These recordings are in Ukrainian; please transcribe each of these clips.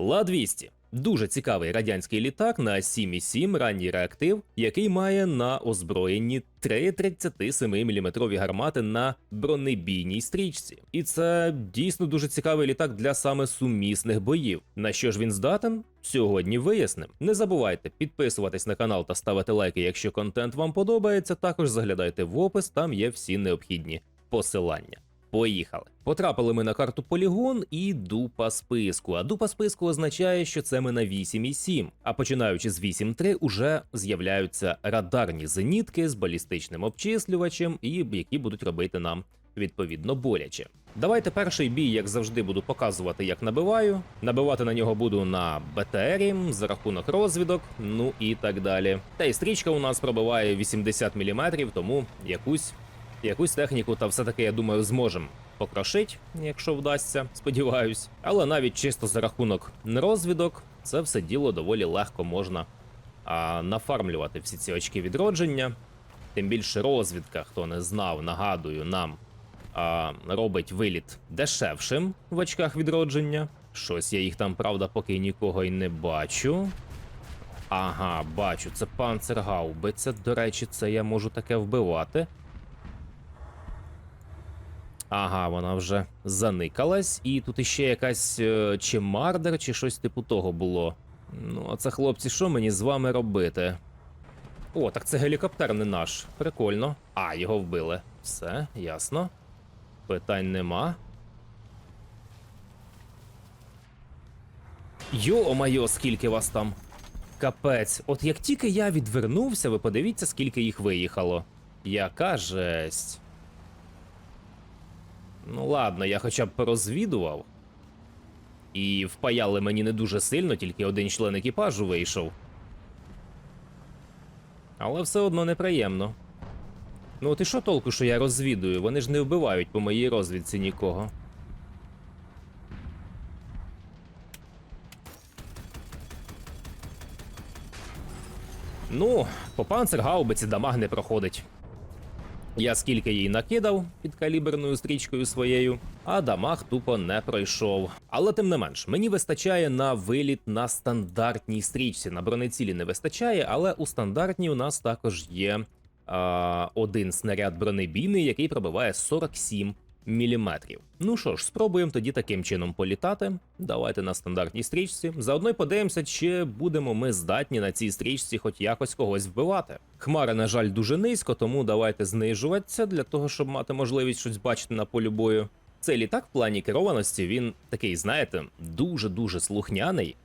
Ла-200 дуже цікавий радянський літак на 7,7 ранній реактив, який має на озброєнні три 37-мм гармати на бронебійній стрічці. І це дійсно дуже цікавий літак для саме сумісних боїв. На що ж він здатен? Сьогодні виясним. Не забувайте підписуватись на канал та ставити лайки, якщо контент вам подобається. Також заглядайте в опис, там є всі необхідні посилання. Поїхали. Потрапили ми на карту полігон і дупа списку. А дупа списку означає, що це ми на 8,7. А починаючи з 8.3 уже з'являються радарні зенітки з балістичним обчислювачем, і які будуть робити нам відповідно боляче. Давайте перший бій, як завжди, буду показувати, як набиваю. Набивати на нього буду на БТРі за рахунок розвідок, ну і так далі. Та й стрічка у нас пробиває 80 мм, тому якусь Якусь техніку, та все-таки, я думаю, зможемо покрошить, якщо вдасться, сподіваюсь. Але навіть чисто за рахунок розвідок, це все діло доволі легко можна а, нафармлювати всі ці очки відродження. Тим більше розвідка, хто не знав, нагадую, нам а, робить виліт дешевшим в очках відродження. Щось я їх там, правда, поки нікого й не бачу. Ага, бачу, це панцергаубиця. До речі, це я можу таке вбивати. Ага, вона вже заникалась, і тут іще якась е, чи мардер, чи щось типу того було. Ну, а це хлопці, що мені з вами робити? О, так це гелікоптер не наш. Прикольно. А, його вбили. Все, ясно. Питань нема. Йо-майо, скільки вас там. Капець, от як тільки я відвернувся, ви подивіться, скільки їх виїхало. Яка жесть. Ну ладно, я хоча б порозвідував. І впаяли мені не дуже сильно, тільки один член екіпажу вийшов. Але все одно неприємно. Ну от і що толку, що я розвідую? Вони ж не вбивають по моїй розвідці нікого. Ну, по панцергаубиці дамаг не проходить. Я скільки їй накидав під каліберною стрічкою своєю, а дамаг тупо не пройшов. Але тим не менш, мені вистачає на виліт на стандартній стрічці. На бронецілі не вистачає, але у стандартній у нас також є а, один снаряд бронебійний, який пробиває 47 міліметрів. Ну що ж, спробуємо тоді таким чином політати. Давайте на стандартній стрічці. Заодно й подивимося, чи будемо ми здатні на цій стрічці хоч якось когось вбивати. Хмари, на жаль, дуже низько, тому давайте знижуватися для того, щоб мати можливість щось бачити на полі бою. Цей літак в плані керованості він такий, знаєте, дуже-дуже слухняний.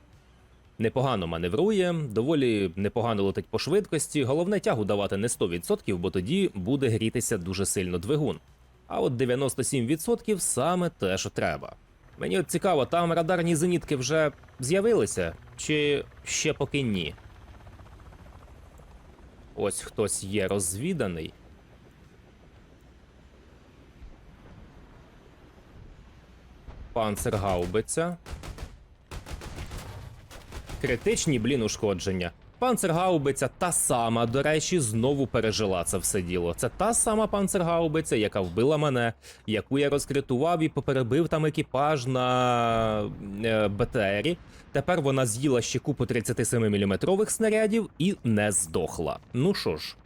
Непогано маневрує, доволі непогано летить по швидкості. Головне тягу давати не 100%, бо тоді буде грітися дуже сильно двигун. А от 97% саме те, що треба. Мені от цікаво, там радарні зенітки вже з'явилися, чи ще поки ні. Ось хтось є розвіданий. Панцергаубиця. Критичні, блін, ушкодження. Панцергаубиця та сама, до речі, знову пережила це все діло. Це та сама панцергаубиця, яка вбила мене, яку я розкритував і поперебив там екіпаж на е, БТРі. Тепер вона з'їла ще купу 37-мм снарядів і не здохла. Ну що ж,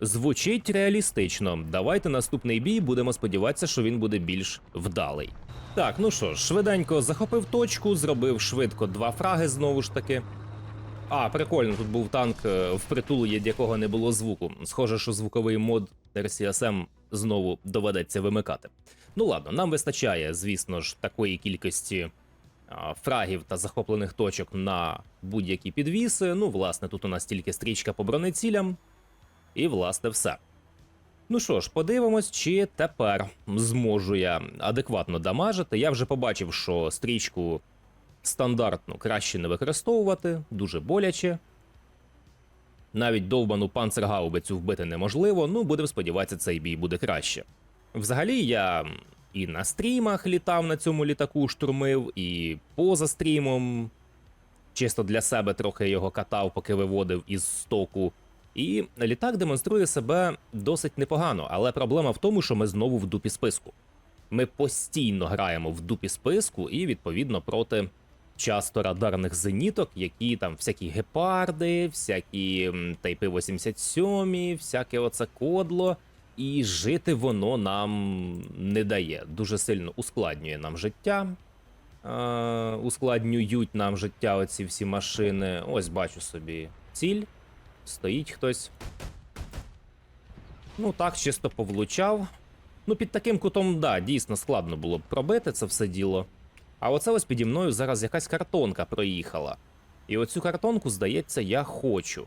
звучить реалістично. Давайте наступний бій будемо сподіватися, що він буде більш вдалий. Так, ну що ж, швиденько захопив точку, зробив швидко два фраги знову ж таки. А, прикольно, тут був танк е, впритул, від якого не було звуку. Схоже, що звуковий мод RCSM знову доведеться вимикати. Ну ладно, нам вистачає, звісно ж, такої кількості а, фрагів та захоплених точок на будь-які підвіси. Ну, власне, тут у нас тільки стрічка по бронецілям. І, власне, все. Ну що ж, подивимось, чи тепер зможу я адекватно дамажити. Я вже побачив, що стрічку стандартну краще не використовувати, дуже боляче. Навіть довбану панцергаубицю вбити неможливо, ну будемо сподіватися, цей бій буде краще. Взагалі, я і на стрімах літав на цьому літаку, штурмив, і поза стрімом. Чисто для себе трохи його катав, поки виводив із стоку. І літак демонструє себе досить непогано, але проблема в тому, що ми знову в дупі списку. Ми постійно граємо в дупі списку і, відповідно, проти часто радарних зеніток, які там всякі гепарди, всякі тайпи 87, всяке оце кодло. І жити воно нам не дає. Дуже сильно ускладнює нам життя. Е, ускладнюють нам життя оці всі машини. Ось бачу собі ціль. Стоїть хтось. Ну так, чисто повлучав. Ну, під таким кутом, да, дійсно складно було б пробити це все діло. А оце ось піді мною зараз якась картонка проїхала. І оцю картонку, здається, я хочу.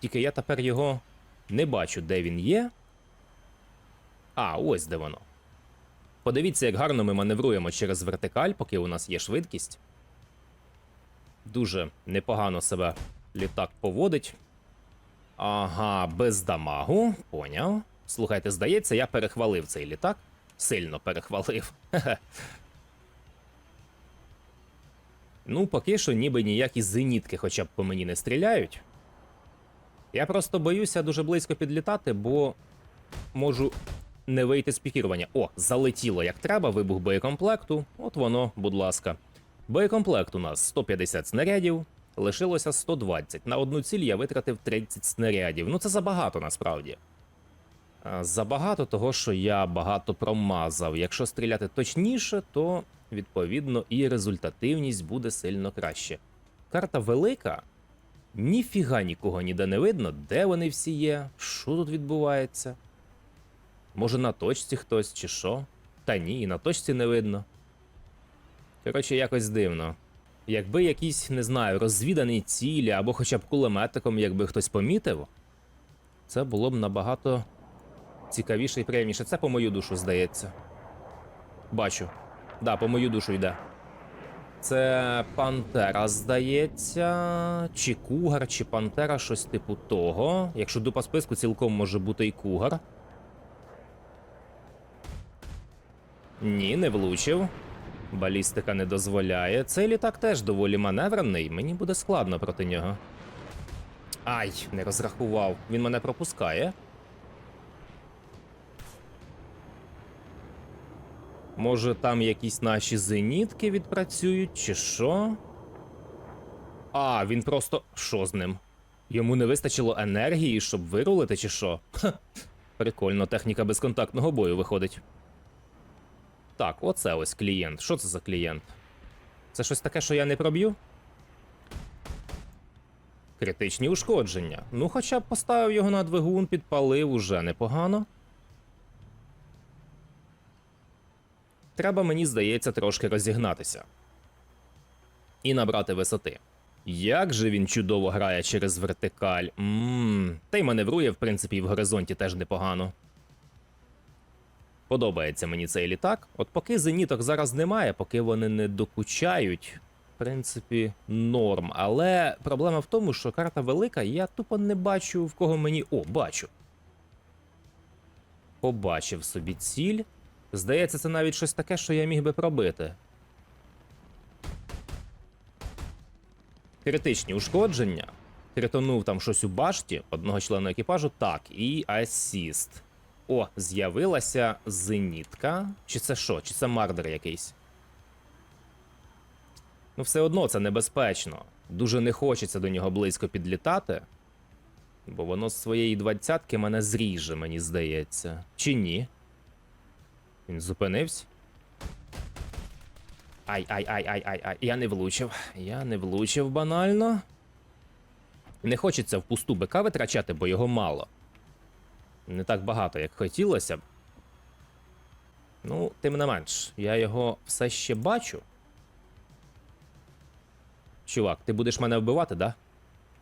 Тільки я тепер його не бачу, де він є. А, ось де воно. Подивіться, як гарно ми маневруємо через вертикаль, поки у нас є швидкість. Дуже непогано себе літак поводить. Ага, без дамагу. Поняв. Слухайте, здається, я перехвалив цей літак. Сильно перехвалив. Хе-хе. Ну, поки що ніби ніякі зенітки хоча б по мені не стріляють. Я просто боюся дуже близько підлітати, бо можу не вийти з пікірування. О, залетіло як треба, вибух боєкомплекту. От воно, будь ласка. Боєкомплект у нас 150 снарядів, лишилося 120. На одну ціль я витратив 30 снарядів. Ну це забагато насправді. Забагато того, що я багато промазав. Якщо стріляти точніше, то відповідно і результативність буде сильно краще. Карта велика, ніфіга нікого ніде не видно, де вони всі є, що тут відбувається. Може на точці хтось чи що? Та ні, і на точці не видно. Коротше, якось дивно. Якби якісь, не знаю, розвідані цілі або хоча б кулеметиком, якби хтось помітив, це було б набагато цікавіше і приємніше. Це по мою душу здається. Бачу. Да, по мою душу йде. Це Пантера, здається. Чи Кугар, чи Пантера, щось типу того. Якщо дупа списку, цілком може бути і Кугар. Ні, не влучив. Балістика не дозволяє. Цей літак теж доволі маневрений, мені буде складно проти нього. Ай, не розрахував. Він мене пропускає. Може, там якісь наші зенітки відпрацюють, чи що? А, він просто. Що з ним? Йому не вистачило енергії, щоб вирулити, чи що? Ха. Прикольно, техніка безконтактного бою виходить. Так, оце ось клієнт. Що це за клієнт? Це щось таке, що я не проб'ю? Критичні ушкодження. Ну, хоча б поставив його на двигун, підпалив уже непогано. Треба, мені здається, трошки розігнатися. І набрати висоти. Як же він чудово грає через вертикаль. Ммм. Та й маневрує, в принципі, і в горизонті теж непогано. Подобається мені цей літак. От поки зеніток зараз немає, поки вони не докучають, в принципі, норм. Але проблема в тому, що карта велика, я тупо не бачу, в кого мені. О, бачу. Побачив собі ціль. Здається, це навіть щось таке, що я міг би пробити. Критичні ушкодження. Критонув там щось у башті одного члена екіпажу. Так, і асіст. О, з'явилася зенітка. Чи це що? Чи це мардер якийсь? Ну, все одно це небезпечно. Дуже не хочеться до нього близько підлітати. Бо воно з своєї двадцятки мене зріже, мені здається. Чи ні? Він зупинився. Ай, ай, ай, ай, ай, ай. Я не влучив. Я не влучив банально. Не хочеться впусту БК витрачати, бо його мало. Не так багато, як хотілося б. Ну, тим не менш, я його все ще бачу. Чувак, ти будеш мене вбивати, да?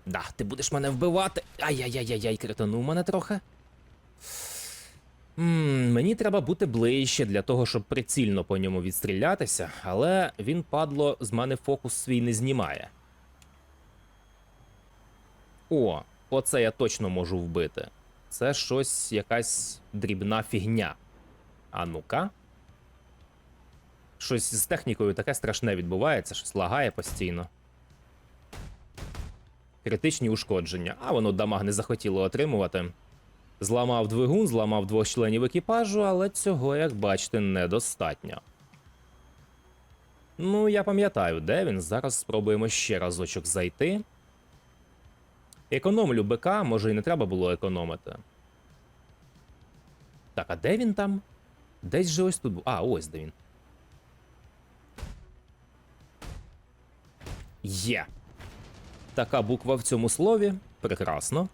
Да, ти будеш мене вбивати. Ай-яй-яй-яй, кританув мене трохи. Мені треба бути ближче для того, щоб прицільно по ньому відстрілятися, але він, падло, з мене фокус свій не знімає. О, оце я точно можу вбити. Це щось якась дрібна фігня. А ну-ка. Щось з технікою таке страшне відбувається, щось лагає постійно. Критичні ушкодження. А воно дамаг не захотіло отримувати. Зламав двигун, зламав двох членів екіпажу, але цього, як бачите, недостатньо. Ну, я пам'ятаю, де він. Зараз спробуємо ще разочок зайти. Економлю БК, може і не треба було економити. Так, а де він там? Десь же ось тут був. А, ось де він. Є. Така буква в цьому слові. Прекрасно.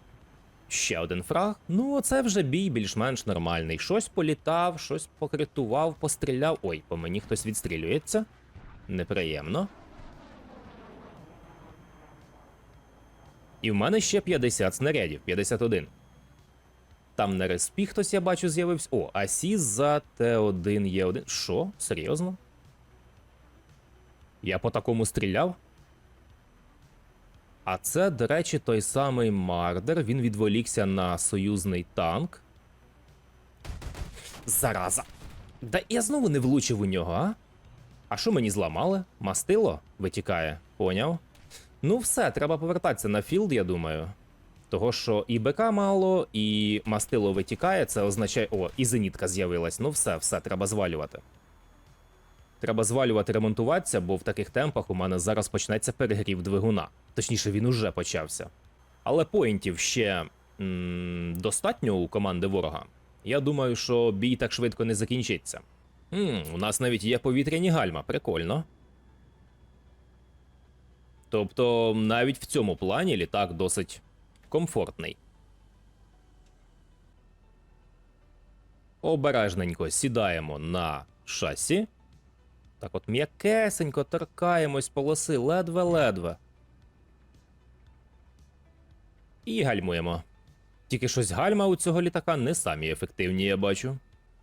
Ще один фраг. Ну, оце вже бій більш-менш нормальний. Щось політав, щось покритував, постріляв. Ой, по мені хтось відстрілюється. Неприємно. І в мене ще 50 снарядів, 51. Там на респі хтось я бачу з'явився. О, Асіс за Т1 є 1 Що? Серйозно? Я по такому стріляв? А це, до речі, той самий Мардер. Він відволікся на союзний танк. Зараза. Да я знову не влучив у нього, а? А що мені зламали? Мастило витікає, поняв? Ну, все, треба повертатися на філд, я думаю. Того, що і БК мало, і мастило витікає, це означає. О, і зенітка з'явилась. Ну все, все, треба звалювати. Треба звалювати, ремонтуватися, бо в таких темпах у мене зараз почнеться перегрів двигуна. Точніше, він уже почався. Але поінтів ще м- достатньо у команди ворога. Я думаю, що бій так швидко не закінчиться. м у нас навіть є повітряні гальма, прикольно. Тобто, навіть в цьому плані літак досить комфортний. Обережненько сідаємо на шасі. Так от м'якесенько торкаємось полоси ледве-ледве. І гальмуємо. Тільки щось гальма у цього літака не самі ефективні, я бачу.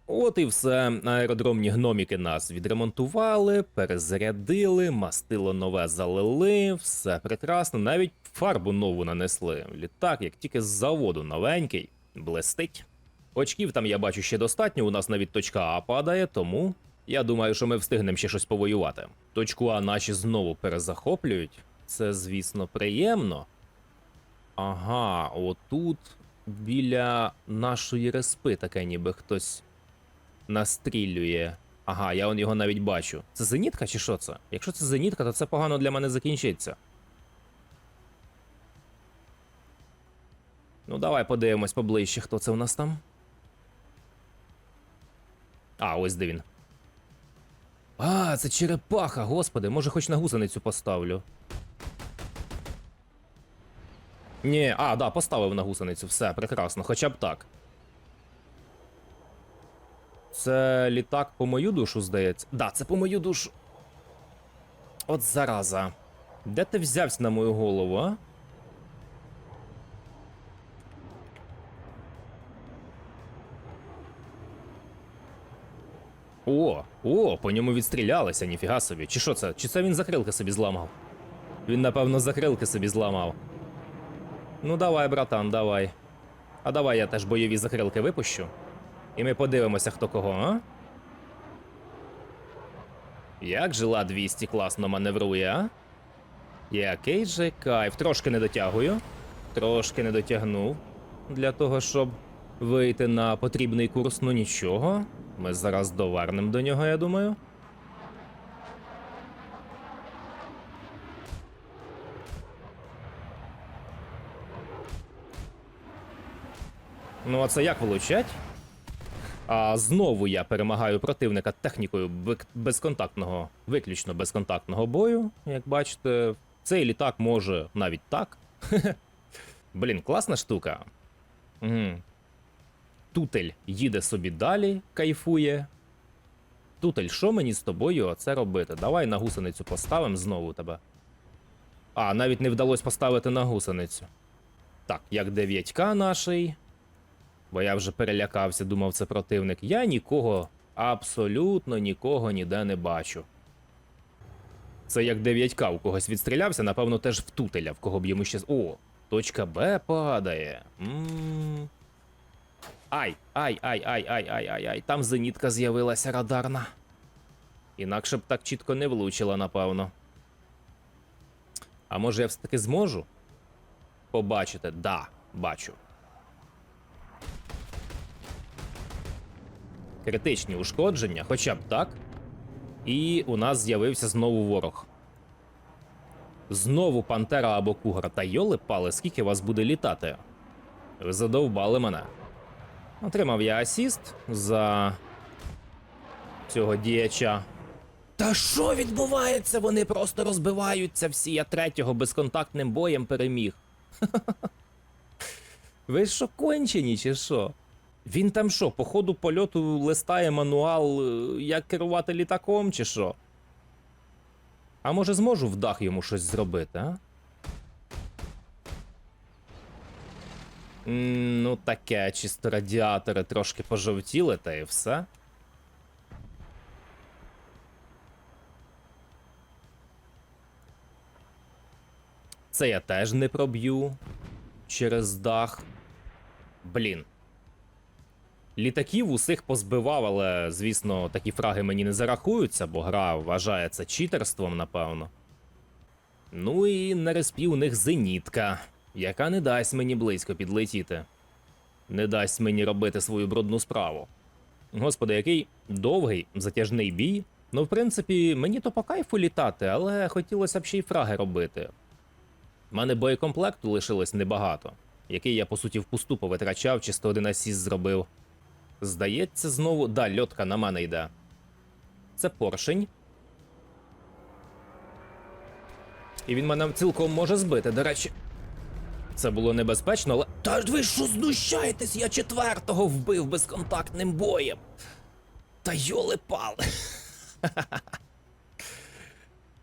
От і все. Аеродромні гноміки нас відремонтували, перезарядили, мастило нове залили, все прекрасно, навіть фарбу нову нанесли. Літак, як тільки з заводу новенький, блистить. Очків там я бачу ще достатньо, у нас навіть точка А падає, тому я думаю, що ми встигнемо ще щось повоювати. Точку А наші знову перезахоплюють. Це, звісно, приємно. Ага, отут біля нашої респи таке ніби хтось настрілює. Ага, я он його навіть бачу. Це зенітка чи що це? Якщо це зенітка, то це погано для мене закінчиться. Ну, давай подивимось поближче, хто це у нас там. А, ось де він. А, це черепаха, господи, може хоч на гусеницю поставлю. Ні, а, да, поставив на гусеницю, все, прекрасно, хоча б так. Це літак по мою душу, здається. Да, це по мою душу. От зараза. Де ти взявся на мою голову, а? О, о, по ньому відстрілялися, ніфіга собі. Чи що це? Чи це він закрилки собі зламав? Він, напевно, закрилки собі зламав. Ну давай, братан, давай. А давай я теж бойові закрилки випущу. І ми подивимося, хто кого, а? Як же ла 200 класно маневрує, а? Який же кайф. Трошки не дотягую. Трошки не дотягнув. Для того, щоб вийти на потрібний курс, ну нічого. Ми зараз довернемо до нього, я думаю. Ну, а це як влучать? А знову я перемагаю противника технікою безконтактного, виключно безконтактного бою. Як бачите, цей літак може навіть так. Блін, класна штука. Тутель їде собі далі, кайфує. Тутель, що мені з тобою оце робити? Давай на гусеницю поставимо знову тебе. А, навіть не вдалося поставити на гусеницю. Так, як 9К наший. Бо я вже перелякався, думав, це противник. Я нікого, абсолютно нікого ніде не бачу. Це як 9К у когось відстрілявся, напевно, теж в тутеля, в кого б йому ще. О, точка Б падає. м Ай, ай, ай, ай, ай, ай, ай, ай. Там зенітка з'явилася радарна. Інакше б так чітко не влучила, напевно. А може я все-таки зможу? Побачити? Да, бачу. Критичні ушкодження, хоча б так. І у нас з'явився знову ворог. Знову пантера або кугра. Та йоли пали, скільки вас буде літати? Ви задовбали мене. Отримав я асіст за цього діяча. Та що відбувається? Вони просто розбиваються всі. Я третього безконтактним боєм переміг. Ви що кончені, чи що? Він там що, по ходу польоту листає мануал, е, як керувати літаком, чи що? А може зможу в дах йому щось зробити, а? Ну, таке, чисто радіатори трошки пожовтіли, та і все. Це я теж не проб'ю через дах. Блін. Літаків усіх позбивав, але, звісно, такі фраги мені не зарахуються, бо гра вважається читерством, напевно. Ну і на респі у них зенітка, яка не дасть мені близько підлетіти. Не дасть мені робити свою брудну справу. Господи, який довгий, затяжний бій. Ну, в принципі, мені то по кайфу літати, але хотілося б ще й фраги робити. У мене боєкомплекту лишилось небагато, який я по суті впусту повитрачав, чисто один асіст зробив. Здається, знову. Да, льотка на мене йде. Це поршень. І він мене цілком може збити, до речі. Це було небезпечно, але. Та ж ви що знущаєтесь? Я четвертого вбив безконтактним боєм. Та йоли пали.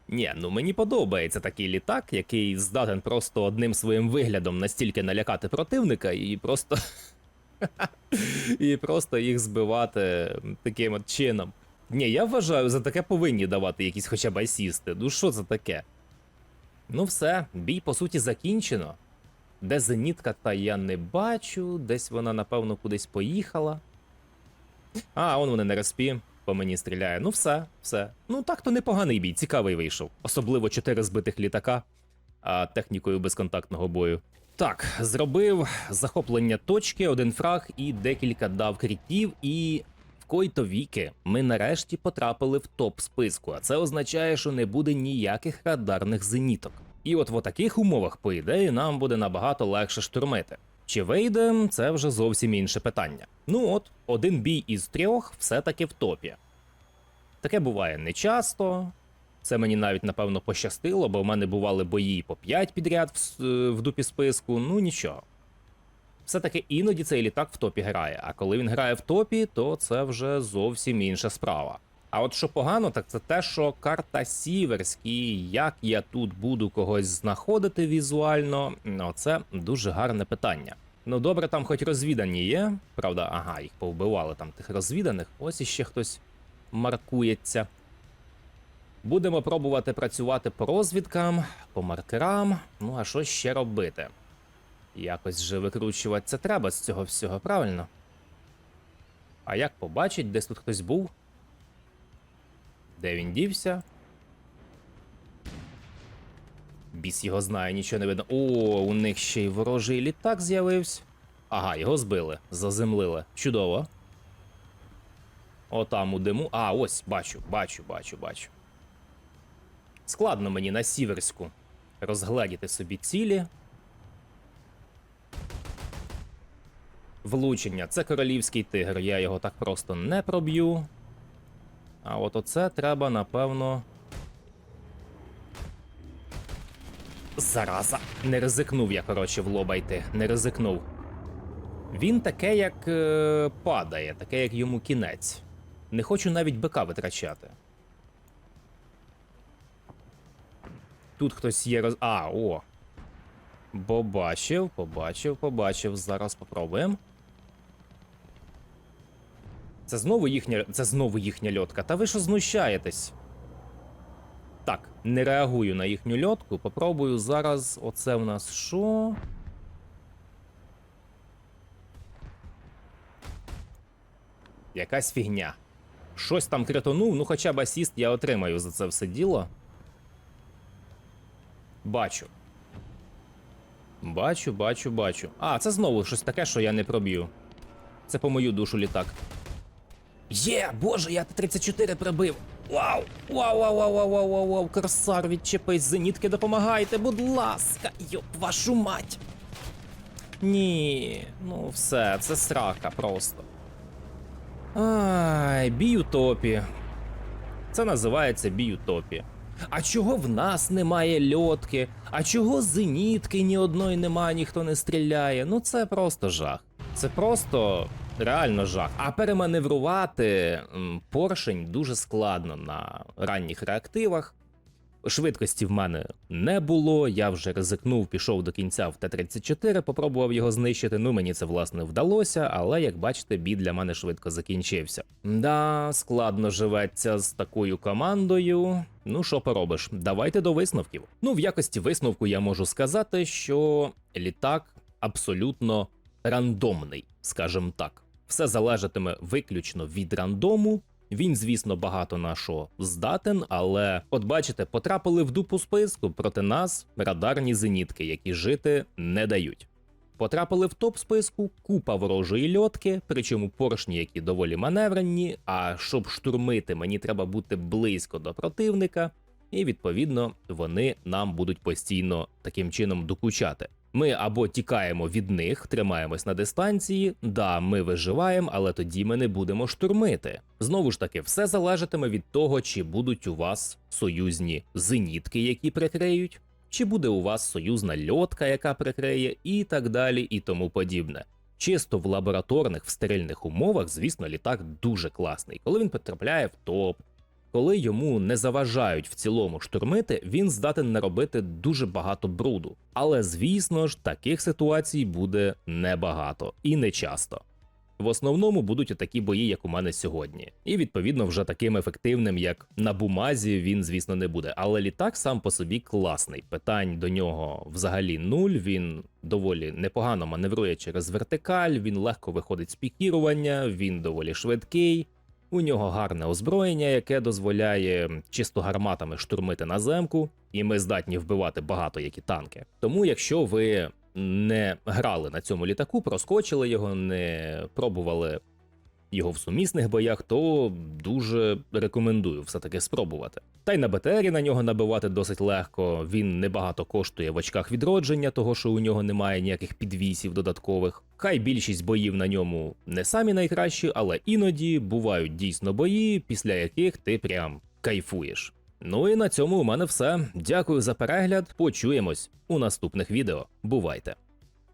Ні, ну мені подобається такий літак, який здатен просто одним своїм виглядом настільки налякати противника і просто. і просто їх збивати таким от чином. Ні, я вважаю, за таке повинні давати якісь хоча б асісти. Ну що це таке? Ну все, бій по суті закінчено. Де зенітка, та я не бачу, десь вона, напевно, кудись поїхала. А, он вони на респі, по мені стріляє. Ну все, все. Ну так то непоганий бій, цікавий вийшов. Особливо чотири збитих літака, а технікою безконтактного бою. Так, зробив захоплення точки, один фраг і декілька дав крітів, і в коїто віки ми нарешті потрапили в топ списку, а це означає, що не буде ніяких радарних зеніток. І от в таких умовах, по ідеї, нам буде набагато легше штурмити. Чи вийде, це вже зовсім інше питання. Ну от, один бій із трьох все-таки в топі. Таке буває нечасто. Це мені навіть напевно пощастило, бо в мене бували бої по 5 підряд в, е, в дупі списку. Ну нічого. Все-таки іноді цей літак в топі грає, а коли він грає в топі, то це вже зовсім інша справа. А от що погано, так це те, що карта Сіверський, як я тут буду когось знаходити візуально, ну це дуже гарне питання. Ну добре, там хоч розвідані є. Правда, ага, їх повбивали там тих розвіданих. Ось іще хтось маркується. Будемо пробувати працювати по розвідкам, по маркерам. Ну а що ще робити? Якось же викручуватися треба з цього всього, правильно? А як побачить, десь тут хтось був? Де він дівся? Біс його знає, нічого не видно. О, у них ще й ворожий літак з'явився. Ага, його збили, заземлили. Чудово. Отам у диму. А, ось, бачу, бачу, бачу, бачу. Складно мені на сіверську розгледіти собі цілі. Влучення. Це королівський тигр. Я його так просто не проб'ю. А от оце треба, напевно. Зараза. Не ризикнув я, коротше, в лоба йти. Не ризикнув. Він таке, як е, падає, таке, як йому кінець. Не хочу навіть бика витрачати. Тут хтось є роз. А, о. Побачив, побачив, побачив. Зараз попробуємо. Це знову їхня. Це знову їхня льотка. Та ви що знущаєтесь? Так, не реагую на їхню льотку. Попробую зараз. Оце в нас що? Якась фігня. Щось там критонув, ну хоча б асіст я отримаю за це все діло. Бачу. Бачу, бачу, бачу. А, це знову щось таке, що я не проб'ю. Це по мою душу літак. Є, боже, я Т-34 прибив. Вау! Вау, вау, вау, вау, вау, вау, вау, корсар, відчепись, зенітки, допомагайте, будь ласка, йоп, вашу мать. Ні, ну все, це срака просто. Ай, бій. Це називається бій. А чого в нас немає льотки? А чого зенітки ні одної немає, ніхто не стріляє? Ну це просто жах. Це просто реально жах. А переманеврувати поршень дуже складно на ранніх реактивах. Швидкості в мене не було. Я вже ризикнув, пішов до кінця в Т-34, попробував його знищити. Ну мені це власне вдалося, але як бачите, бій для мене швидко закінчився. Да, складно живеться з такою командою. Ну що поробиш? Давайте до висновків. Ну, в якості висновку я можу сказати, що літак абсолютно рандомний, скажімо так. Все залежатиме виключно від рандому. Він, звісно, багато на що здатен, але от бачите, потрапили в дупу списку проти нас радарні зенітки, які жити не дають. Потрапили в топ списку купа ворожої льотки, причому поршні, які доволі маневренні. А щоб штурмити, мені треба бути близько до противника, і відповідно вони нам будуть постійно таким чином докучати. Ми або тікаємо від них, тримаємось на дистанції. Да, ми виживаємо, але тоді ми не будемо штурмити. Знову ж таки, все залежатиме від того, чи будуть у вас союзні зенітки, які прикриють, чи буде у вас союзна льотка, яка прикриє, і так далі, і тому подібне. Чисто в лабораторних в стерильних умовах, звісно, літак дуже класний. Коли він потрапляє в топ, коли йому не заважають в цілому штурмити, він здатен наробити дуже багато бруду. Але звісно ж, таких ситуацій буде небагато і не часто. В основному будуть такі бої, як у мене сьогодні, і відповідно вже таким ефективним, як на бумазі, він, звісно, не буде. Але літак сам по собі класний. Питань до нього взагалі нуль. Він доволі непогано маневрує через вертикаль, він легко виходить з пікірування, він доволі швидкий. У нього гарне озброєння, яке дозволяє чисто гарматами штурмити наземку, і ми здатні вбивати багато які танки. Тому, якщо ви не грали на цьому літаку, проскочили його, не пробували його в сумісних боях, то дуже рекомендую все-таки спробувати. Та й на БТРі на нього набивати досить легко. Він небагато коштує в очках відродження, того що у нього немає ніяких підвісів додаткових. Хай більшість боїв на ньому не самі найкращі, але іноді бувають дійсно бої, після яких ти прям кайфуєш. Ну і на цьому у мене все. Дякую за перегляд. Почуємось у наступних відео. Бувайте!